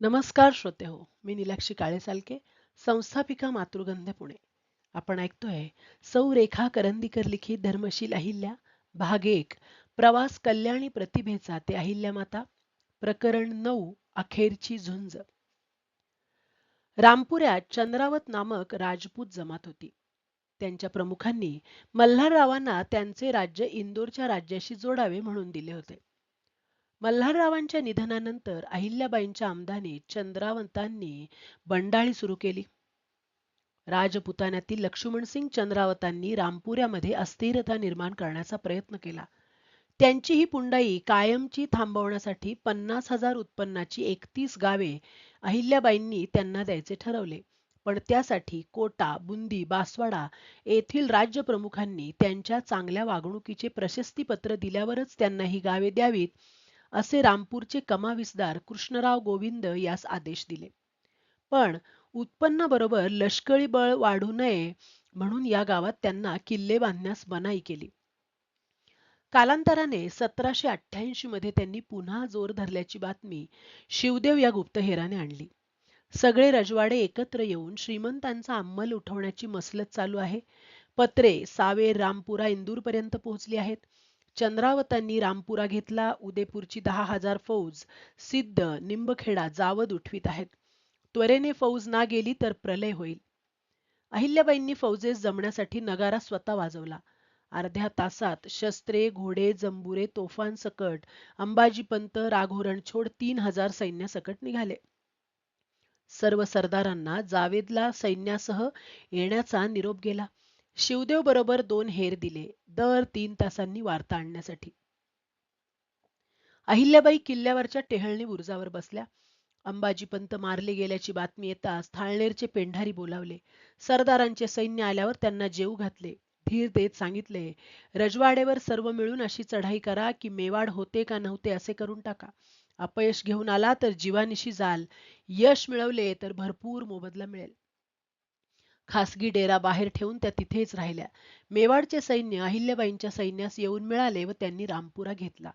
नमस्कार श्रोते हो मी निलाक्षी काळे सालके संस्थापिका मातृगंध पुणे. आपण ऐकतोय सौ रेखा करंदीकर लिखित धर्मशील अहिल्या भाग एक प्रवास कल्याणी प्रतिभेचा ते अहिल्या माता प्रकरण नऊ अखेरची झुंज. रामपुऱ्यात चंद्रावत नामक राजपूत जमात होती. त्यांच्या प्रमुखांनी मल्हाररावांना त्यांचे राज्य इंदोरच्या राज्याशी जोडावे म्हणून दिले होते. मल्हाररावांच्या निधनानंतर अहिल्याबाईंच्या आमदानी चंद्रावतांनी बंडाळी सुरू केली. राजपुतान्यातील लक्ष्मणसिंग चंद्रावतांनी रामपुऱ्यामध्ये अस्थिरता निर्माण करण्याचा प्रयत्न केला. त्यांची ही पुंडाई कायमची थांबवण्यासाठी पन्नास हजार उत्पन्नाची एकतीस गावे अहिल्याबाईंनी त्यांना द्यायचे ठरवले. पण त्यासाठी कोटा बुंदी बासवाडा येथील राज्य प्रमुखांनी त्यांच्या चांगल्या वागणुकीचे प्रशस्तीपत्र दिल्यावरच त्यांना ही गावे द्यावीत असे रामपूरचे कमाविसदार कृष्णराव गोविंद यास आदेश दिले. पण उत्पन्नाबरोबर लष्करी बळ वाढू नये म्हणून या गावात त्यांना किल्ले बांधण्यास मनाई केली. कालांतराने सतराशे अठ्ठ्याऐंशी मध्ये त्यांनी पुन्हा जोर धरल्याची बातमी शिवदेव या गुप्तहेराने आणली. सगळे रजवाडे एकत्र येऊन श्रीमंतांचा अंमल उठवण्याची मसलत चालू आहे. पत्रे सावेर रामपुरा इंदूरपर्यंत पोहोचली आहेत. चंद्रावतांनी रामपुरा घेतला उदयपूरची दहा हजार फौज सिद्ध निंबखेडा जावद उठवीत आहेत. त्वरेने फौज ना गेली तर प्रलय होईल. अहिल्याबाईंनी फौजेस जमण्यासाठी नगारा स्वतः वाजवला. अर्ध्या तासात शस्त्रे घोडे जंबुरे तोफान सकट अंबाजी पंत राघोरणछोड तीन हजार सैन्यासकट निघाले. सर्व सरदारांना जावेदला सैन्यासह येण्याचा निरोप गेला. शिवदेव बरोबर दोन हेर दिले. दर तीन तासांनी वार्ता आणण्यासाठी. अहिल्याबाई किल्ल्यावरच्या टेहळणी बुरुजावर बसल्या. अंबाजीपंत मारले गेल्याची बातमी येताच थाळनेरचे पेंढारी बोलावले. सरदारांचे सैन्य आल्यावर त्यांना जेऊ घातले. धीर देत सांगितले रजवाडेवर सर्व मिळून अशी चढाई करा की मेवाड होते का नव्हते असे करून टाका. अपयश घेऊन आला तर जीवानिशी जाल. यश मिळवले तर भरपूर मोबदला मिळेल. खासगी डेरा बाहेर ठेवून त्या तिथेच राहिल्या. मेवाडचे सैन्य अहिल्याबाईंच्या सैन्यास येऊन मिळाले व त्यांनी रामपुरा घेतला.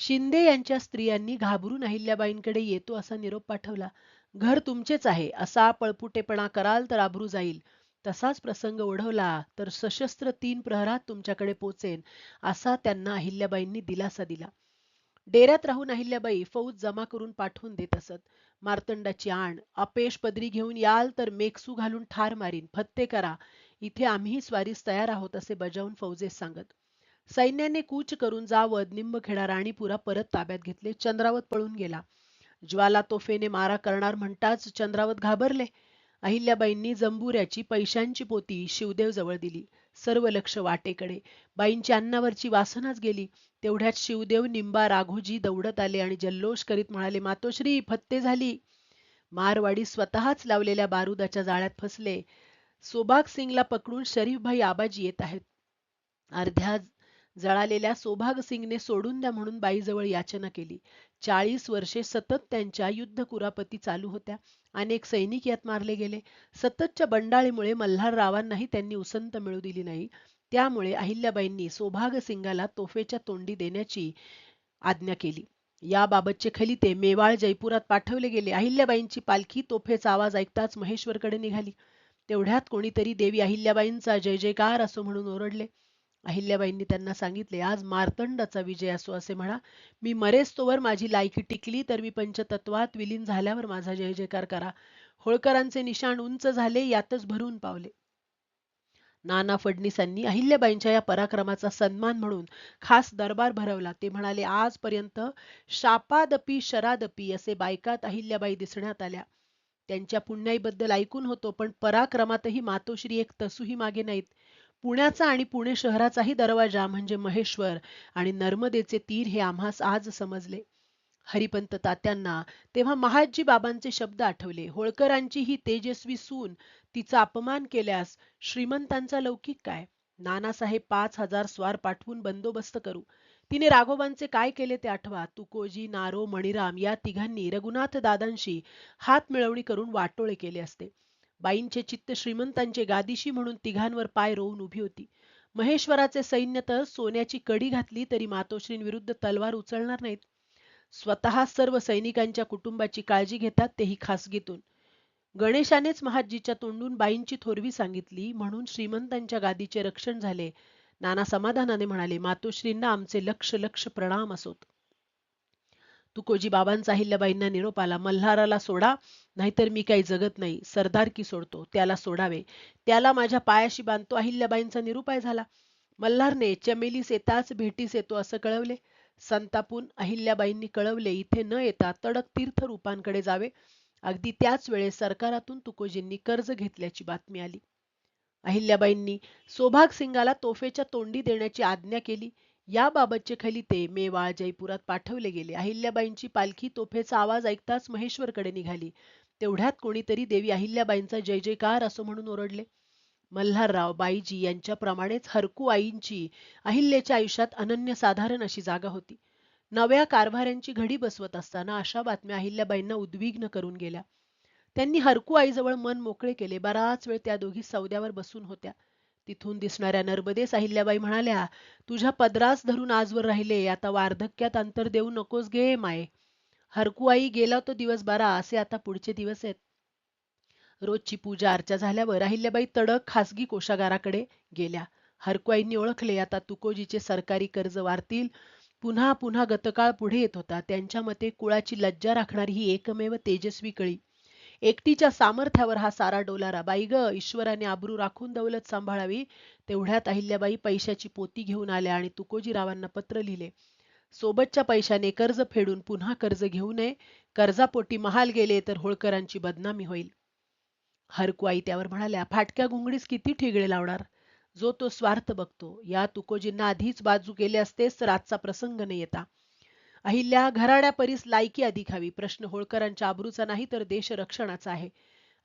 शिंदे यांच्या स्त्रियांनी घाबरून अहिल्याबाईंकडे येतो असा निरोप पाठवला. घर तुमचेच आहे. असा पळपुटेपणा कराल तर आबरू जाईल. तसाच प्रसंग ओढवला तर सशस्त्र तीन प्रहरात तुमच्याकडे पोचेन असा त्यांना अहिल्याबाईंनी दिलासा दिला. डेऱ्यात राहून अहिल्याबाई फौज जमा करून पाठवून देत असत. मार्तंडाची आण. अपेश पदरी घेऊन याल तर मेकसू घालून ठार मारीन. फत्ते करा. इथे आम्ही स्वारीस तयार आहोत असे बजावून फौजेस सांगत. सैन्याने कूच करून जावत निंबखेडा राणीपुरा परत ताब्यात घेतले. चंद्रावत पळून गेला. ज्वाला तोफेने मारा करणार म्हणताच चंद्रावत घाबरले. अहिल्याबाईंनी जंबुऱ्याची पैशांची पोती शिवदेव जवळ दिली. सर्व लक्ष वाटेकडे. बाईंच्या अन्नावरची वासनाच गेली. तेवढ्यात शिवदेव निंबा राघोजी दौडत आले आणि जल्लोष करीत म्हणाले मातोश्री फत्ते झाली. मारवाडी स्वतःच लावलेल्या बारुदाच्या जाळ्यात फसले. सोबाग सिंगला पकडून शरीफभाई आबाजी येत आहेत. अर्ध्या जळालेल्या सोभाग सिंगने सोडून द्या म्हणून बाईजवळ याचना केली. चाळीस वर्षे सतत त्यांच्या युद्ध कुरापती चालू होत्या. अनेक सैनिक यात मारले गेले. सततच्या बंडाळीमुळे मल्हाररावांनाही त्यांनी उसंत मिळू दिली नाही. त्यामुळे अहिल्याबाईंनी सोभाग सिंगाला तोफेच्या तोंडी देण्याची आज्ञा केली. याबाबतचे खलिते मेवाळ जयपुरात पाठवले गेले. अहिल्याबाईंची पालखी तोफेचा आवाज ऐकताच महेश्वरकडे निघाली. तेवढ्यात कोणीतरी देवी अहिल्याबाईंचा जय जयकार असो म्हणून ओरडले. अहिल्याबाईंनी त्यांना सांगितले आज मार्तंडाचा विजय असो असे म्हणा. मी मरेस्तोवर माझी लायकी टिकली तर मी पंचतत्वात विलीन झाल्यावर माझा जय जयकार करा. होळकरांचे निशाण उंच झाले यातच भरून पावले. नाना फडणीसांनी अहिल्याबाईंच्या या पराक्रमाचा सन्मान म्हणून खास दरबार भरवला. ते म्हणाले आजपर्यंत शापादपी शरादपी असे बायकात अहिल्याबाई दिसण्यात आल्या. त्यांच्या पुण्याईबद्दल ऐकून होतो पण पराक्रमातही मातोश्री एक तसूही मागे नाहीत. पुण्याचा आणि पुणे शहराचाही दरवाजा म्हणजे महेश्वर आणि नर्मदेचे तीर हे आम्हास आज समजले. हरिपंत तात्यांना तेव्हा महाजी बाबांचे शब्द आठवले. होळकरांची ही तेजस्वी सून तिचा अपमान केल्यास श्रीमंतांचा लौकिक काय? नानासाहेब पाच हजार स्वार पाठवून बंदोबस्त करू. तिने राघोबांचे काय केले ते आठवा. तुकोजी नारो मणिराम या तिघांनी रघुनाथ दादांशी हात मिळवणी करून वाटोळे केले असते. बाईंचे चित्त श्रीमंतांचे गादीशी म्हणून तिघांवर पाय रोवून उभी होती. महेश्वराचे सैन्य तर सोन्याची कडी घातली तरी मातोश्रींविरुद्ध तलवार उचलणार नाहीत. स्वतः सर्व सैनिकांच्या कुटुंबाची काळजी घेतात तेही खासगीतून. गणेशानेच महाजीच्या तोंडून बाईंची थोरवी सांगितली म्हणून श्रीमंतांच्या गादीचे रक्षण झाले. नाना समाधानाने म्हणाले मातोश्रींना आमचे लक्ष लक्ष प्रणाम असोत. तुकोजी बाबांचा अहिल्याबाईंना निरोप आला मल्हाराला सोडा नाहीतर मी काही जगत नाही सरदारकी सोडतो त्याला सोडावे. त्याला माझ्या पायाशी बांधतो अहिल्याबाईंचा निरुपाय झाला. मल्हारने चमेलीस येताच भेटीस येतो असं कळवले. संतापून अहिल्याबाईंनी कळवले इथे न येता तडक तीर्थ रूपांकडे जावे. अगदी त्याच वेळेस सरकारातून तुकोजींनी कर्ज घेतल्याची बातमी आली. अहिल्याबाईंनी सोभाग सिंगाला तोफेच्या तोंडी देण्याची आज्ञा केली. याबाबतचे खलिते मेवाळ जयपुरात पाठवले गेले. अहिल्याबाईंची पालखी तोफेचा आवाज ऐकताच महेश्वरकडे निघाली. तेवढ्यात कोणीतरी देवी अहिल्याबाईंचा जय जयकार असं म्हणून ओरडले. मल्हारराव बाईजी यांच्याप्रमाणेच हरकू आईंची अहिल्याच्या आयुष्यात अनन्यसाधारण अशी जागा होती. नव्या कारभाऱ्यांची घडी बसवत असताना अशा बातम्या अहिल्याबाईंना उद्विग्न करून गेल्या. त्यांनी हरकू आईजवळ मन मोकळे केले. बराच वेळ त्या दोघी सौद्यावर बसून होत्या. तिथून दिसणाऱ्या नर्मदेस अहिल्याबाई म्हणाल्या तुझ्या पदरास धरून आजवर राहिले आता वार्धक्यात अंतर देऊ नकोस गे माये. हरकू आई गेला तो दिवस बारा असे आता पुढचे दिवस आहेत रोजची पूजा अर्चा झाल्यावर अहिल्याबाई तडक खासगी कोशागाराकडे गेल्या. हरकुआईंनी ओळखले आता तुकोजीचे सरकारी कर्ज वारतील पुन्हा पुन्हा गतकाळ पुढे येत होता. त्यांच्या मते कुळाची लज्जा राखणारी ही एकमेव तेजस्वी कळी. एकटीच्या सामर्थ्यावर हा सारा डोलारा. बाई ग ईश्वराने आबरू राखून दौलत सांभाळावी. तेवढ्यात अहिल्याबाई पैशाची पोती घेऊन आल्या आणि तुकोजीरावांना पत्र लिहिले. सोबतच्या पैशाने कर्ज फेडून पुन्हा कर्ज घेऊ नये. कर्जापोटी महाल गेले तर होळकरांची बदनामी होईल. हरकुआई त्यावर म्हणाल्या फाटक्या घुंगडीस किती ठिगळे लावणार? जो तो स्वार्थ बघतो. या तुकोजींना आधीच बाजू गेले असतेच तर आजचा प्रसंग न येता. अहिल्या घराड्या परीस लायकी अधिक हवी. प्रश्न होळकरांच्या आबरूचा नाही तर देश रक्षणाचा आहे.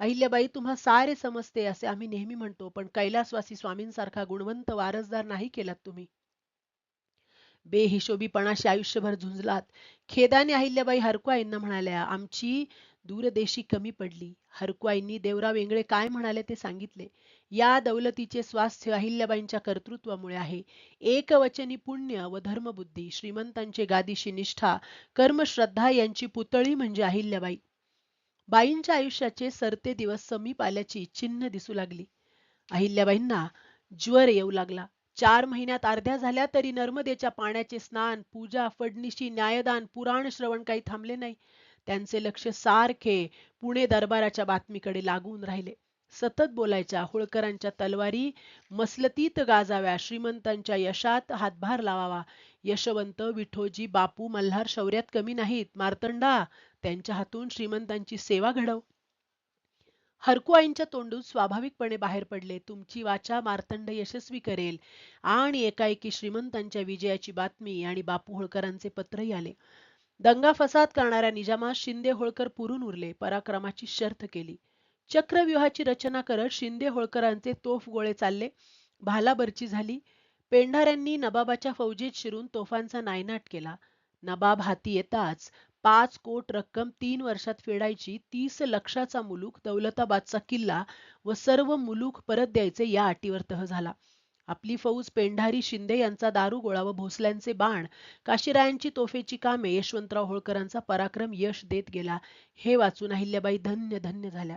अहिल्याबाई तुम्हा सारे समजते असे आम्ही नेहमी म्हणतो पण कैलासवासी स्वामींसारखा गुणवंत वारसदार नाही केलात तुम्ही. बेहिशोबीपणाशी आयुष्यभर झुंजलात. खेदाने अहिल्याबाई हरकुआईंना म्हणाल्या आमची दूरदेशी कमी पडली. हरकुआईंनी देवराव वेंगळे काय म्हणाले ते सांगितले. या दौलतीचे स्वास्थ्य अहिल्याबाईंच्या कर्तृत्वामुळे आहे. एकवचनी पुण्य व धर्मबुद्धी श्रीमंतांचे गादीशी निष्ठा कर्मश्रद्धा यांची पुतळी म्हणजे अहिल्याबाई. बाईंच्या आयुष्याचे सरते दिवस समीप आल्याची चिन्ह दिसू लागली. अहिल्याबाईंना ज्वर येऊ लागला. चार महिन्यात अर्ध्या झाल्या तरी नर्मदेच्या पाण्याचे स्नान पूजा फडणीशी न्यायदान पुराण श्रवण काही थांबले नाही. त्यांचे लक्ष सारखे पुणे दरबाराच्या बातमीकडे लागून राहिले. सतत बोलायच्या होळकरांच्या तलवारी मसलतीत गाजाव्या श्रीमंतांच्या यशात हातभार लावावा. यशवंत विठोजी बापू मल्हार शौर्यात कमी नाहीत. मार्तंडा त्यांच्या हातून श्रीमंतांची सेवा घडव. हरकुआईंच्या तोंडून स्वाभाविकपणे बाहेर पडले. तुमची वाचा मार्तंड यशस्वी करेल. आणि एकाएकी श्रीमंतांच्या विजयाची बातमी आणि बापू होळकरांचे पत्रही आले. दंगा फसाद करणाऱ्या निजामास शिंदे होळकर पुरून उरले. पराक्रमाची शर्थ केली. चक्रव्यूहाची रचना करत शिंदे होळकरांचे तोफ गोळे चालले. भालाबरची झाली. पेंढाऱ्यांनी नबाबाच्या फौजेत शिरून तोफांचा नायनाट केला. नबाब हाती येताच पाच कोट रक्कम तीन वर्षात फेडायची तीस लक्षाचा मुलूक दौलताबादचा किल्ला व सर्व मुलूक परत द्यायचे या अटीवर तह झाला. आपली फौज पेंढारी शिंदे यांचा दारुगोळा व भोसल्यांचे बाण काशीरायांची तोफेची कामे यशवंतराव होळकरांचा पराक्रम यश देत गेला हे वाचून अहिल्याबाई धन्य धन्य झाल्या.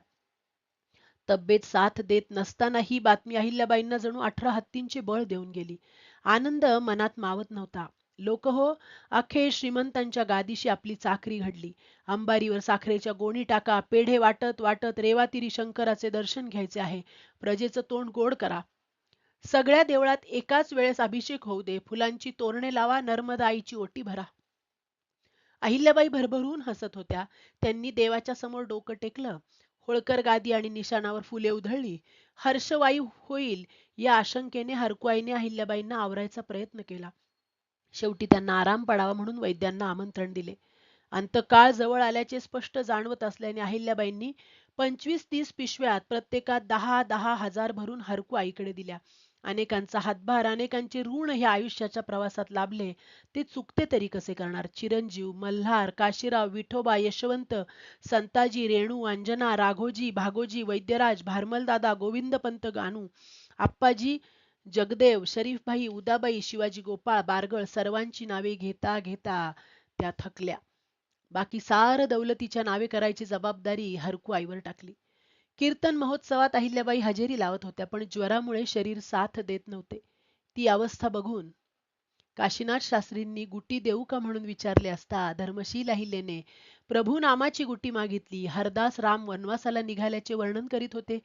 तब्येत साथ देत नसताना ही बातमी अहिल्याबाईंना जणू अठरा हत्तींचे बळ देऊन गेली. आनंद मनात मावत नव्हता. लोक हो अखेर श्रीमंतांच्या गादीशी आपली चाकरी घडली. अंबारीवर साखरेच्या गोणी टाका पेढे वाटत वाटत रेवातिरी शंकराचे दर्शन घ्यायचे आहे. प्रजेचं तोंड गोड करा. सगळ्या देवळात एकाच वेळेस अभिषेक होऊ दे. फुलांची तोरणे लावा नर्मदा आईची ओटी भरा. अहिल्याबाई भरभरून हसत होत्या. त्यांनी देवाच्या समोर डोकं टेकलं. होळकर गादी आणि निशाणावर फुले उधळली. हर्षवायू होईल या आशंकेने हरकुआईने अहिल्याबाईंना आवरायचा प्रयत्न केला. शेवटी त्यांना आराम पडावा म्हणून वैद्यांना आमंत्रण दिले. अंतकाळ जवळ आल्याचे स्पष्ट जाणवत असल्याने अहिल्याबाईंनी पंचवीस तीस पिशव्यात प्रत्येकात दहा दहा हजार भरून हरकू आईकडे दिल्या. अनेकांचा हातभार अनेकांचे ऋण हे आयुष्याच्या प्रवासात लाभले. ते चुकते तरी कसे करणार? चिरंजीव मल्हार काशीराव विठोबा यशवंत संताजी रेणू अंजना राघोजी भागोजी वैद्यराज भारमलदादा गोविंदपंत गानू आप्पाजी जगदेव शरीफभाई उदाबाई शिवाजी गोपाळ बारगळ सर्वांची नावे घेता घेता त्या थकल्या. बाकी सार दौलतीच्या नावे करायची जबाबदारी हरकू आईवर टाकली. कीर्तन महोत्सवात अहिल्याबाई हजेरी लावत होत्या पण ज्वरामुळे शरीर साथ देत नव्हते. ती अवस्था बघून काशीनाथ शास्त्रींनी गुटी देऊ का म्हणून विचारले असता धर्मशील अहिल्याने प्रभू नामाची गुटी मागितली. हरदास राम वनवासाला निघाल्याचे वर्णन करीत होते.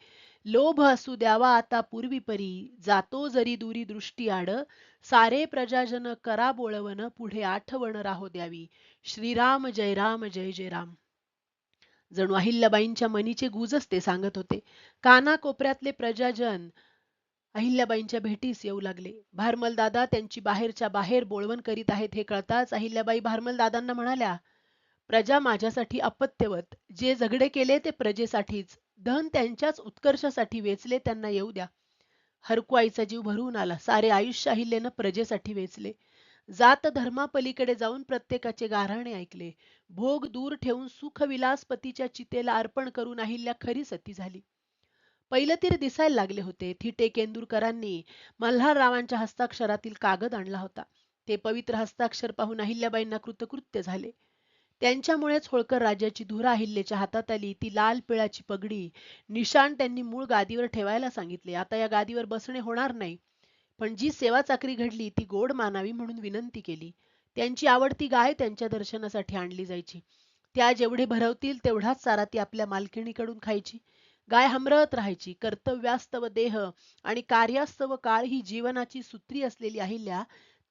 लोभ असू द्यावा आता पूर्वी परी. जातो जरी दुरी दृष्टी आड. सारे प्रजाजन करा बोळवण. पुढे आठवण राहो द्यावी. श्रीराम जय राम जय जय राम. जणू अहिल्याबाईंच्या मनीचे गुजच ते सांगत होते. काना कोपऱ्यातले प्रजाजन अहिल्याबाईंच्या भेटीस येऊ लागले. भारमल दादा त्यांची बाहेरच्या बाहेर बोळवण करीत आहेत हे कळताच अहिल्याबाई भारमल दादांना म्हणाल्या प्रजा माझ्यासाठी अपत्यवत. जे झगडे केले ते प्रजेसाठीच. धन त्यांच्याच उत्कर्षासाठी वेचले त्यांना येऊ द्या. हरकुआईचा जीव भरून आला. सारे आयुष्य अहिल्यानं प्रजेसाठी वेचले. जात धर्मापलीकडे जाऊन प्रत्येकाचे गाऱ्हाणे ऐकले. भोग दूर ठेवून सुखविलास पतीच्या चितेला अर्पण करून अहिल्या खरी सती झाली. पहिलं तीर दिसायला लागले होते. थिटे केंदुरकरांनी मल्हाररावांच्या हस्ताक्षरातील कागद आणला होता. ते पवित्र हस्ताक्षर पाहून अहिल्याबाईंना कृतकृत्य झाले. त्यांच्यामुळेच होळकर राज्याची धुरा अहिल्याच्या हातात आली. ती लाल पिळाची पगडी निशाण त्यांनी मूळ गादीवर ठेवायला सांगितले. आता या गादीवर बसणे होणार नाही. पण जी सेवा चाकरी घडली ती गोड मानावी म्हणून विनंती केली. त्यांची आवडती गाय त्यांच्या दर्शनासाठी आणली जायची. त्या जेवढे भरवतील तेवढाच सारा ती आपल्या मालकिणीकडून खायची. गाय हमरत राहायची. कर्तव्यास्तव देह आणि कार्यास्तव काळ ही जीवनाची सूत्री असलेली अहिल्या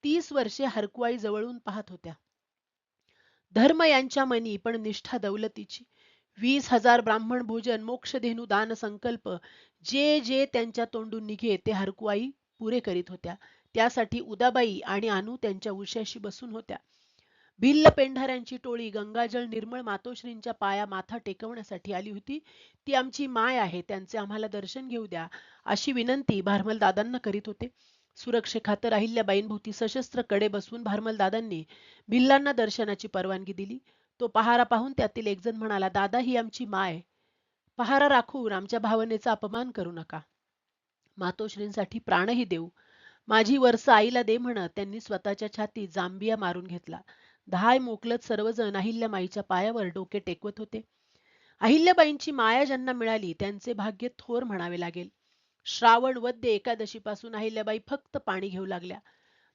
तीस वर्षे हरकुआई जवळून पाहत होत्या. धर्म यांच्या मनी पण निष्ठा दौलतीची. वीस हजार ब्राह्मण भोजन मोक्षधेनू दान संकल्प जे जे त्यांच्या तोंडून निघे ते हरकुआई पुरे करीत होत्या. त्यासाठी उदाबाई आणि अनु त्यांच्या उशाशी बसून होत्या. भिल्ल पेंढाऱ्यांची टोळी गंगाजळ निर्मळ मातोश्रींच्या पाया माथा टेकवण्यासाठी आली होती. ती आमची माय आहे त्यांचे आम्हाला दर्शन घेऊ द्या अशी विनंती भारमल दादांना करीत होते. सुरक्षेखातर अहिल्याबाईंभोवती सशस्त्रकडे बसवून भारमलदादांनी भिल्लांना दर्शनाची परवानगी दिली. तो पहारा पाहून त्यातील एकजण म्हणाला दादा ही आमची माय पहारा राखून आमच्या भावनेचा अपमान करू नका. मातोश्रींसाठी प्राणही देऊ. माझी वर्ष आईला दे म्हणत त्यांनी स्वतःच्या छाती जांबिया मारून घेतला. दहाय मोकलत सर्वजण अहिल्याबाईच्या पायावर डोके टेकवत होते. अहिल्याबाईंची माया ज्यांना मिळाली त्यांचे भाग्य थोर म्हणावे लागेल. श्रावण वद्य एकादशी पासून अहिल्याबाई फक्त पाणी घेऊ लागल्या.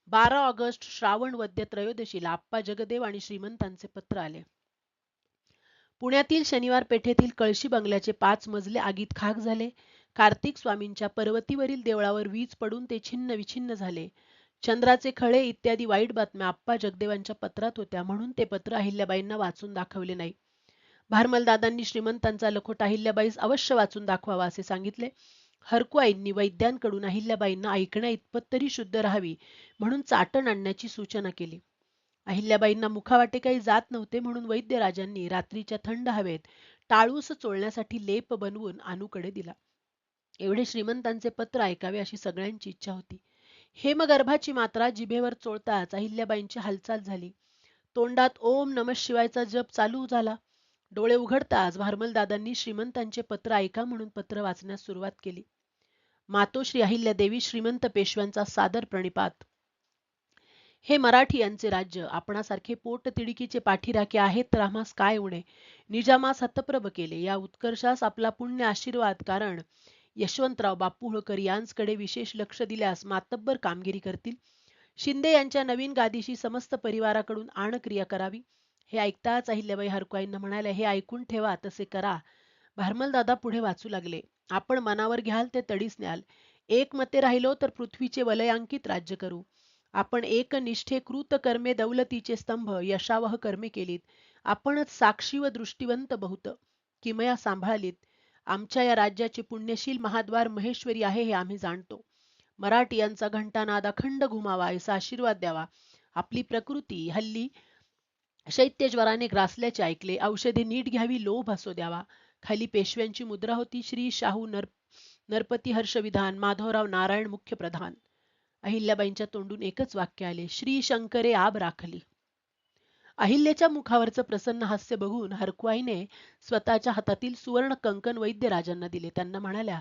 बारा ऑगस्ट श्रावण वद्य त्रयोदशीला आप्पा जगदेव आणि श्रीमंतांचे पत्र आले. पुण्यातील शनिवार पेठेतील कळशी बंगल्याचे पाच मजले आगीत खाक झाले. कार्तिक स्वामींच्या पर्वतीवरील देवळावर वीज पडून ते छिन्न विछिन्न झाले. चंद्राचे खळे इत्यादी वाईट बातम्या आप्पा जगदेवांच्या पत्रात होत्या म्हणून ते पत्र अहिल्याबाईंना वाचून दाखवले नाही. भारमलदादांनी श्रीमंतांचा लखोट अहिल्याबाईस अवश्य वाचून दाखवावा असे सांगितले. हरकुआईंनी वैद्यांकडून अहिल्याबाईंना ऐकण्या इतपत तरी शुद्ध राहावी म्हणून चाटण आणण्याची सूचना केली. अहिल्याबाईंना मुखावाटे काही जात नव्हते म्हणून वैद्यराजांनी रात्रीच्या थंड हवेत टाळूस चोळण्यासाठी लेप बनवून अनुकडे दिला. एवढे श्रीमंतांचे पत्र ऐकावे अशी सगळ्यांची इच्छा होती. हेमगर्भाची मात्रा जिभेवर चोळताच अहिल्याबाईंची हालचाल झाली. तोंडात ओम नम शिवायचा जप चालू झाला. डोळे उघडताच भारमलदादांनी श्रीमंतांचे पत्र ऐका म्हणून पत्र वाचण्यास सुरुवात केली. मातोश्री अहिल्यादेवी श्रीमंत पेशव्यांचा सादर प्रणिपात. हे मराठी यांचे राज्य आपणासारखे पोट तिडकीचे पाठीराखे आहेत तर आम्हास काय उणे? निजामास हतप्रभ केले या उत्कर्षास आपला पुण्य आशीर्वाद कारण यशवंतराव बापू होळकर यांकडे विशेष लक्ष दिल्यास मातब्बर कामगिरी करतील. शिंदे यांच्या नवीन गादीशी समस्त परिवाराकडून आणक्रिया करावी. हे ऐकताच अहिल्याबाई हरकुआईंना म्हणाल्या हे ऐकून ठेवा तसे करा. भारमलदादा पुढे वाचू लागले. आपण मनावर घ्याल ते तडीस न्याल. एक मते राहिलो तर पृथ्वीचे वलयांकित राज्य करू. आपण एक निष्ठे कृत कर्मे दौलतीचे स्तंभ यशावह कर्मे केलीत. आपणच साक्षी व दृष्टिवंत बहुत. किमया सांभाळलीत. आमच्या या राज्याचे पुण्यशील महाद्वार महेश्वरी आहे हे आम्ही जाणतो. मराठी यांचा घंटानाद अखंड घुमावा असा आशीर्वाद द्यावा. आपली प्रकृती हल्ली शैत्यज्वराने ग्रासल्याचे ऐकले. औषधे नीट घ्यावी लोभ असो द्यावा. खाली पेशव्यांची मुद्रा होती. श्री शाहू नर नरपती हर्षविधान माधवराव नारायण मुख्य प्रधान. अहिल्याबाईंच्या तोंडून एकच वाक्य आले. श्री शंकरे आब राखली. अहिल्याच्या मुखावरचं प्रसन्न हास्य बघून हरकुआईने स्वतःच्या हातातील सुवर्ण कंकण वैद्य राजांना दिले. त्यांना म्हणाल्या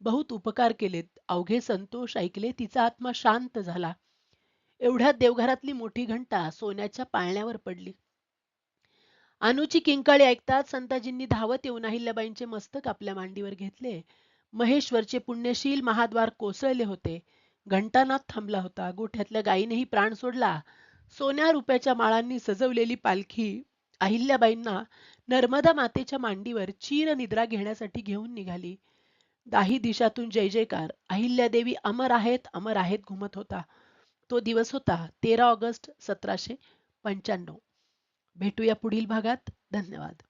बहुत उपकार केलेत. अवघे संतोष ऐकले. तिचा आत्मा शांत झाला. एवढ्या देवघरातली मोठी घंटा सोन्याच्या पाळण्यावर पडली. अनुची किंकाळी ऐकताच संताजींनी धावत येऊन अहिल्याबाईंचे मस्तक आपल्या मांडीवर घेतले. महेश्वरचे पुण्यशील महाद्वार कोसळले होते. घंटानाथ थांबला होता. गोठ्यातल्या गायीनेही प्राण सोडला. सोन्या रुपयाच्या माळांनी सजवलेली पालखी अहिल्याबाईंना नर्मदा मातेच्या मांडीवर चीर निद्रा घेण्यासाठी घेऊन निघाली. दाही दिशातून जय जयकार. अहिल्यादेवी अमर आहेत अमर आहेत घुमत होता. तो दिवस होता तेरा ऑगस्ट सतराशे पंच्याण्णव. भेटूया पुढील भागात. धन्यवाद.